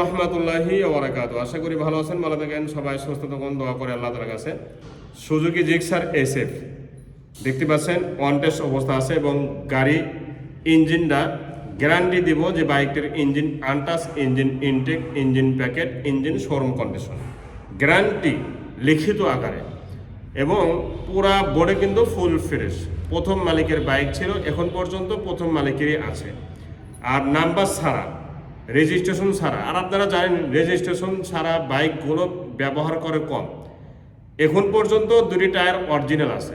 রহমতুল্লাহি ওবরাকাত আশা করি ভালো আছেন, ভালো থাকেন। সবাই সুস্থ থাকুন দোয়া করে আল্লাহ তালার কাছে। Suzuki Gixxer SF. দেখতে পাচ্ছেন, ওয়ান টেস্ট অবস্থা আছে এবং গাড়ি ইঞ্জিনটা গ্যারান্টি দিব যে বাইকটির engine untouched engine intact, engine packet, engine showroom condition. Guarantee লিখিত আকারে। এবং পুরা বোর্ডে কিন্তু ফুল ফ্রেশ প্রথম মালিকের বাইক ছিল, এখন পর্যন্ত প্রথম মালিকেরই আছে। আর নাম্বার ছাড়া রেজিস্ট্রেশন ছাড়া। আর আপনারা জানেন, রেজিস্ট্রেশন ছাড়া বাইকগুলো ব্যবহার করে কম। এখন পর্যন্ত দুটি টায়ার অরিজিনাল আছে।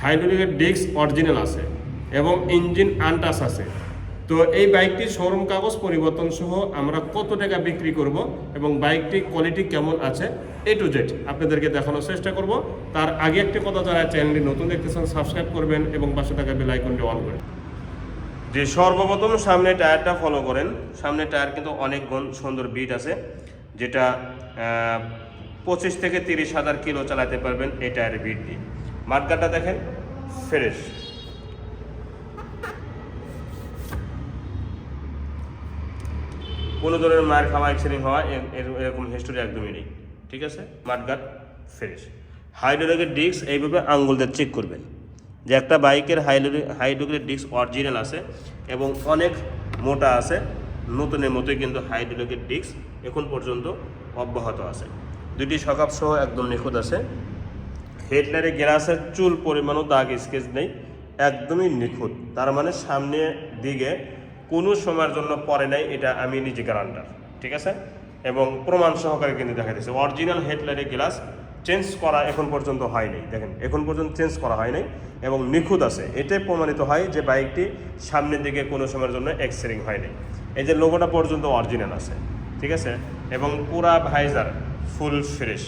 হাইড্রোলিকের ডিস্ক অরিজিনাল আছে এবং ইঞ্জিন আনটাস আছে। তো এই বাইকটি শোরুম কাগজ পরিবর্তন সহ আমরা কত টাকা বিক্রি করব এবং বাইকটি কোয়ালিটি কেমন আছে এ টু জেড আপনাদেরকে দেখানোর চেষ্টা করব। তার আগে একটি কথা যারা চ্যানেলটি নতুন দেখতেছেন, সাবস্ক্রাইব করবেন এবং পাশে থাকা বেল আইকনটি অন করবেন যে সর্বপ্রথম সামনে টায়ারটা ফলো করেন, সামনে টায়ার কিন্তু অনেক সুন্দর বিট আছে, যেটা পঁচিশ থেকে তিরিশ হাজার কিলো চালাতে পারবেন এই টায়ারের বিট দিয়ে। মাঠগাটা দেখেন ফ্রেশ কোনো ধরনের মায়ের খাওয়া এক্সিডেন্ট হওয়া এরকম হিস্টোরি একদমই নেই। ঠিক আছে? মাঠগাট ফ্রেশ হাইড্রোলিকের ডিস্ক এইভাবে আঙ্গুল দিয়ে চেক করবেন। যে একটা বাইকের হাইড্রোলিক ডিস্ক অরিজিনাল আছে এবং অনেক মোটা আছে। নতুনের মতোই কিন্তু হাইড্রোলিকের ডিস্ক এখন পর্যন্ত অব্যাহত আছে। দুটি সকাপ সহ একদম নিখুঁত আছে। হেডলাইটে গ্লাসের চুল পরিমাণও দাগ স্কেচ নেই, একদমই নিখুঁত। তার মানে সামনে দিকে কোনো সময়ের জন্য পরে নাই, এটা আমি নিজে গ্যারান্টার ঠিক আছে? এবং প্রমাণ সহকারে কিন্তু দেখা দিচ্ছে অরিজিনাল হেডলাইটের গ্লাস চেঞ্জ করা এখন পর্যন্ত হয়নি দেখেন, এখন পর্যন্ত চেঞ্জ করা হয়নি এবং নিখুঁত আছে। এটাই প্রমাণিত হয় যে বাইকটি সামনের দিকে কোনো সময়ের জন্য এক্সেরিং হয়নি এই যে লোগোটা পর্যন্ত অরিজিনাল আছে, ঠিক আছে? এবং পুরা ভাইজার ফুল ফ্রেশ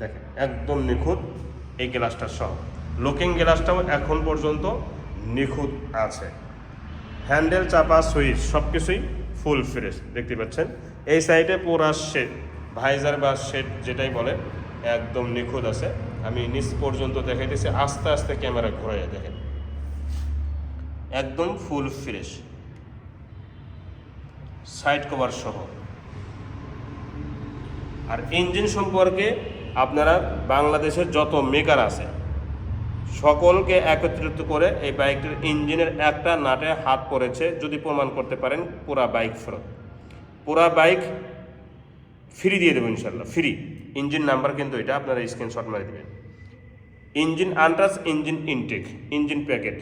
দেখেন, একদম নিখুঁত এই গ্লাসটা সহ। লুকিং গ্লাসটাও এখন পর্যন্ত নিখুঁত আছে। হ্যান্ডেল চাপা সুইচ সব কিছুই ফুল ফ্রেশ দেখতে পাচ্ছেন? এই সাইডে পুরা শেড ভাইজার বা শেড যেটাই বলে, একদম নিখুঁত আছে। আমি নিচ পর্যন্ত দেখাইতেছি, আস্তে আস্তে ক্যামেরা ঘুরাইয়া দেখেন। একদম ফুল ফ্রেশ সাইড কভার সহ। আর ইঞ্জিন সম্পর্কে আপনারা বাংলাদেশের যত মেকার আছে, সকলকে একত্রিত করে এই বাইকটির ইঞ্জিনের একটা নাটে হাত পড়েছে, যদি প্রমাণ করতে পারেন, পুরা বাইক ফেরত পুরা বাইক ফ্রি দিয়ে দেবো ইনশাল্লাহ ফ্রি ইঞ্জিন নাম্বার কিন্তু এটা, আপনারা স্ক্রিনশট মারি দেবেন। Engine untouched engine intact engine packet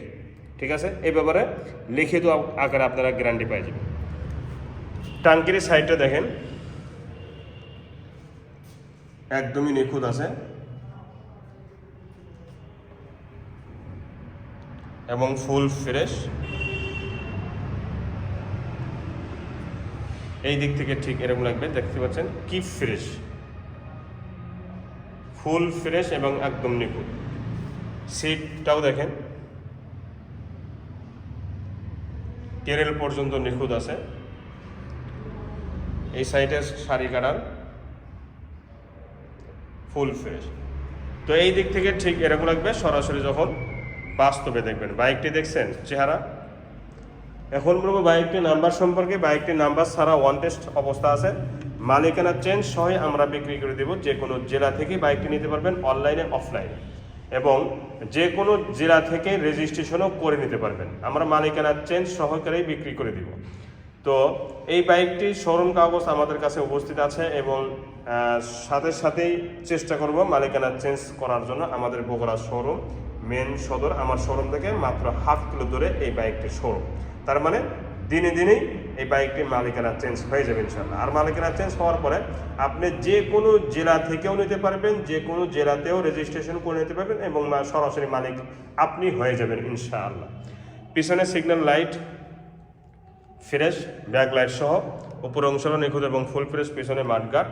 ঠিক আছে? এই ব্যাপারে লিখে লিখিত আকারে আপনারা গ্যারান্টি পাই যাবেন। টাঙ্কির সাইডটা দেখেন। একদমই নিখুঁত আছে। এবং ফুল ফ্রেশ এই দিক থেকে ঠিক এরকম লাগবে, দেখতে পাচ্ছেন কি ফ্রেশ ফুল ফ্রেশ এবং একদম নিখুঁত। সিটটাও দেখেন। কেরেল পর্যন্ত নিখুঁত আছে। এই সাইডে শাড়ি কাটার ফুল ফ্রেশ তো এই দিক থেকে ঠিক এরকম লাগবে, সরাসরি যখন বাস্তবে দেখবেন। বাইকটি দেখছেন? চেহারা? এখন বলব বাইকটি নাম্বার সম্পর্কে, বাইকটির নাম্বার ছাড়া ওয়ান টেস্ট অবস্থা আছে। মালিকানা চেঞ্জ সহ আমরা বিক্রি করে দেব, যে কোনো জেলা থেকে বাইকটি নিতে পারবেন অনলাইনে অফলাইনে এবং যে কোনো জেলা থেকে রেজিস্ট্রেশনও করে নিতে পারবেন। আমরা মালিকানা চেঞ্জ সহকারেই বিক্রি করে দিব। তো এই বাইকটি শোরুম কাগজ আমাদের কাছে উপস্থিত আছে এবং সাথে সাথেই চেষ্টা করব মালিকানা চেঞ্জ করার জন্য আমাদের বগুড়া শোরুম মেন সদর, আমার শোরুম থেকে মাত্র হাফ কিলো দূরে এই বাইকটির শোরুম তার মানে দিনে দিনেই এই বাইকটির মালিকানা চেঞ্জ হয়ে যাবে ইনশাল্লাহ আর মালিকানা চেঞ্জ হওয়ার পরে আপনি যে কোনো জেলা থেকেও নিতে পারবেন, যে কোনো জেলাতেও রেজিস্ট্রেশন করে নিতে পারবেন এবং সরাসরি মালিক আপনি হয়ে যাবেন ইনশাআল্লাহ। পিছনে signal light fresh back light সহ, উপর অংশটা নিখুঁত এবং ফুল ফ্রেশ পিছনে মাঠগার্ড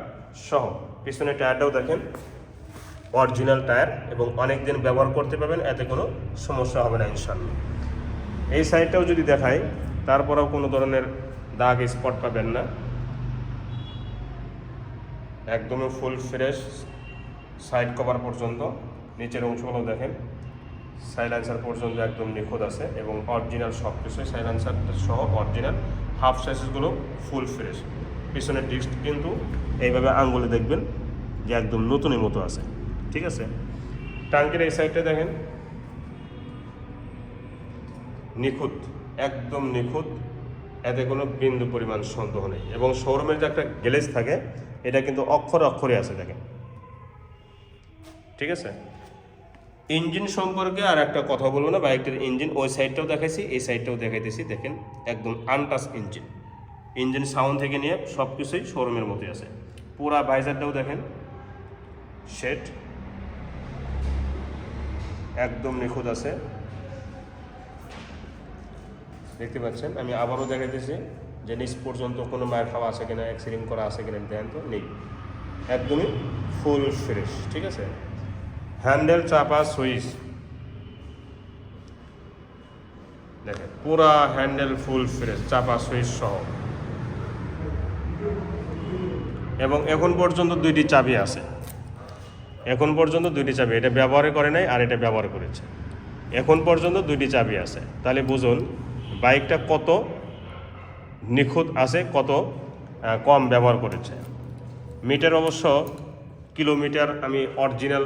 সহ। পিছনে টায়ারটাও দেখেন অরিজিনাল টায়ার এবং অনেক দিন ব্যবহার করতে পারবেন, এতে কোনো সমস্যা হবে না ইনশাল্লাহ এই সাইডটাও যদি দেখাই, তারপরেও কোনো ধরনের দাগ স্পট পাবেন না। একদমই ফুল ফ্রেশ সাইড কভার পর্যন্ত। নিচের অংশগুলো দেখেন সাইলেন্সার পর্যন্ত একদম নিখুঁত আছে এবং অরিজিনাল সব কিছুই সাইলেন্সার সহ অরিজিনাল হাফ সাইজেসগুলো ফুল ফ্রেশ পিছনের ডিস্ক কিন্তু এইভাবে আঙ্গুলে দেখবেন যে একদম নতুনের মতো আছে। ঠিক আছে? টাঙ্কির এই সাইডটা দেখেন নিখুঁত, একদম নিখুঁত, এতে কোনো বিন্দু পরিমাণ সন্দেহ নেই। এবং শোরুমের যে একটা গ্লেজ থাকে, এটা কিন্তু অক্ষরে অক্ষরে আছে, দেখেন। ঠিক আছে? ইঞ্জিন সম্পর্কে আর একটা কথা বলব না, বাইকটির ইঞ্জিন ওই সাইডটাও দেখাইছি, এই সাইডটাও দেখাইতেছি, দেখেন, একদম আনটাচ ইঞ্জিন। ইঞ্জিন সাউন্ড থেকে নিয়ে সব কিছুই শোরুমের মতোই আছে। পুরা ভাইজারটাও দেখেন শেড একদম নিখুঁত আছে। দেখতে পাচ্ছেন, আমি আবারও দেখাইতেছি যে নিচ পর্যন্ত কোনো মায়ের খাওয়া আছে কিনা অ্যাক্সিডেন্ট করা আছে কিনা দেখেন তো নেই। একদমই ফুল ফ্রেশ ঠিক আছে? হ্যান্ডেল চাপা, সুইচ। দেখেন, পুরা হ্যান্ডেল ফুল ফ্রেশ চাপা, সুইচ সহ। এবং এখন পর্যন্ত দুইটি চাবি আছে। এখন পর্যন্ত দুইটি চাবি, এটা ব্যবহার করে নাই আর এটা ব্যবহার করেছে। এখন পর্যন্ত দুইটি চাবি আছে। তাহলে বুঝুন বাইকটা কত নিখুঁত আছে, কত কম ব্যবহার করেছে। মিটার অবশ্য কিলোমিটার আমি অরিজিনাল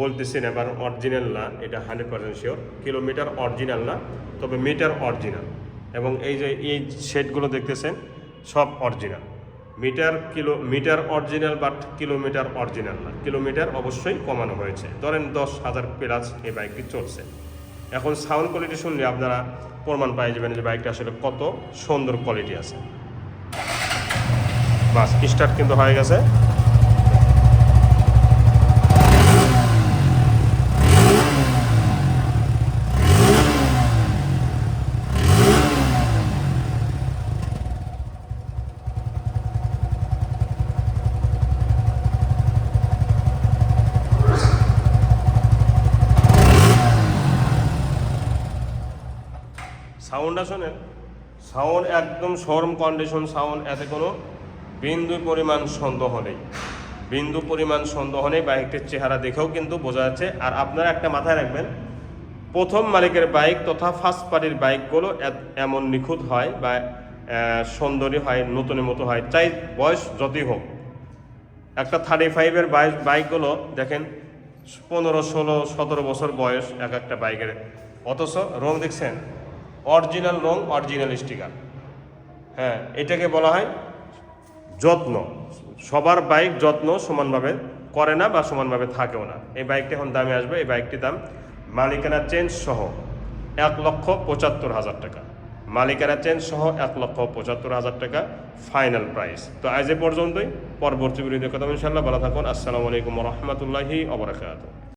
বলতেছি না, কারণ অরিজিনাল না, এটা hundred percent sure kilometre original না, তবে মিটার অরিজিনাল। এবং এই যে, এই শেডগুলো দেখতেছেন, সব original. Metre kilo, metre original, but kilometre original না। কিলোমিটার অবশ্যই কমানো হয়েছে। ধরেন দশ হাজার প্লাস এই বাইকটি চলছে। এখন সাউন্ড কোয়ালিটি শুনলে আপনারা প্রমাণ পাই যাবেন যে বাইকটা আসলে কত সুন্দর কোয়ালিটি আছে। বাস স্টার্ট কিন্তু হয়ে গেছে। সাউন্ডটা শোনেন সাউন্ড একদম শোরুম কন্ডিশন সাউন্ড এতে কোনো বিন্দু পরিমাণ সন্দেহ নেই। বিন্দু পরিমাণ সন্দেহ নেই বাইকটির চেহারা দেখেও কিন্তু বোঝা যাচ্ছে। আর আপনারা একটা মাথায় রাখবেন, প্রথম মালিকের বাইক তথা ফার্স্ট পার্টির বাইকগুলো এমন নিখুঁত হয় বা সুন্দরী হয় নতুনের মতো হয়, চাই বয়স যতই হোক। একটা থার্টি ফাইভের বাইক বাইকগুলো দেখেন, পনেরো, ষোলো, সতেরো বছর বয়স এক একটা বাইকের অথচ রং দেখছেন? অরিজিনাল রং অরিজিনাল স্টিকার হ্যাঁ এটাকে বলা হয় যত্ন। সবার বাইক যত্ন সমানভাবে করে না বা সমানভাবে থাকেও না। এই বাইকটি এখন দামে আসবে। এই বাইকটির দাম মালিকানা চেঞ্জ সহ এক লক্ষ পঁচাত্তর হাজার টাকা। মালিকানা চেঞ্জ সহ এক লক্ষ পঁচাত্তর হাজার টাকা ফাইনাল প্রাইস। তো আজ এ পর্যন্তই। পরবর্তী ভিডিওতে কথা ইনশাল্লাহ ভালো থাকুন। আসসালামু আলাইকুম রহমতুল্লাহি অবরাকাত